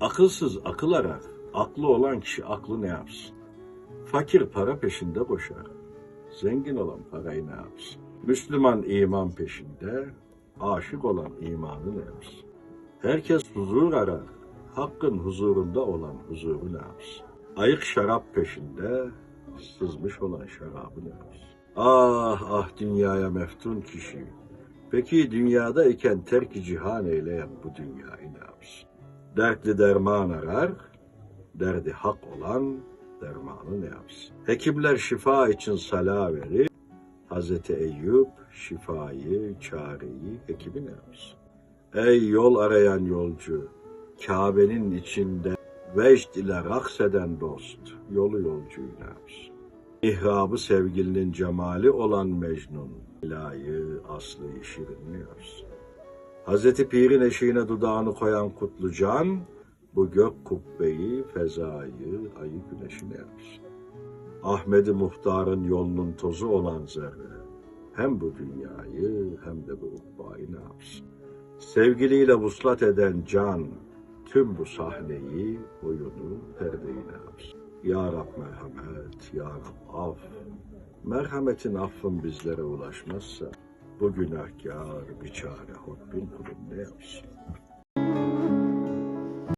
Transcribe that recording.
Akılsız akıl arar. Aklı olan kişi aklı ne yapsın? Fakir para peşinde koşar. Zengin olan parayı ne yapsın? Müslüman iman peşinde, aşık olan imanı ne yapsın? Herkes huzur arar. Hakkın huzurunda olan huzuru ne yapsın? Ayık şarap peşinde, sızmış olan şarabı ne yapsın? Ah ah dünyaya meftun kişi. Peki dünyada iken terk cihan eyleyen bu dünyayı ne yapsın? Dertli derman arar, derdi hak olan dermanı ne yapsın? Hekimler şifa için sala verir, Hazreti Eyüp şifayı, çareyi hekimi ne yapsın? Ey yol arayan yolcu, Kabe'nin içinde vecd ile rakseden dost, yolu yolcuyu ne yapsın? İhrabı sevgilinin cemali olan Mecnun, ilayı aslı şirin ne yapsın? Hazreti Pir'in eşiğine dudağını koyan Kutlucan, bu gök kubbeyi, fezayı, ayı güneşi ne yapsın? Ahmedi Muhtar'ın yolunun tozu olan zerre, hem bu dünyayı hem de bu ukbayı ne yapsın? Sevgiliyle vuslat eden can, tüm bu sahneyi, oyunu, perdeyi ne yapsın? Ya Rab merhamet, Ya Rab af. Merhametin affın bizlere ulaşmazsa, bu günahkar, biçare, Rabbin kulum ne yapsın?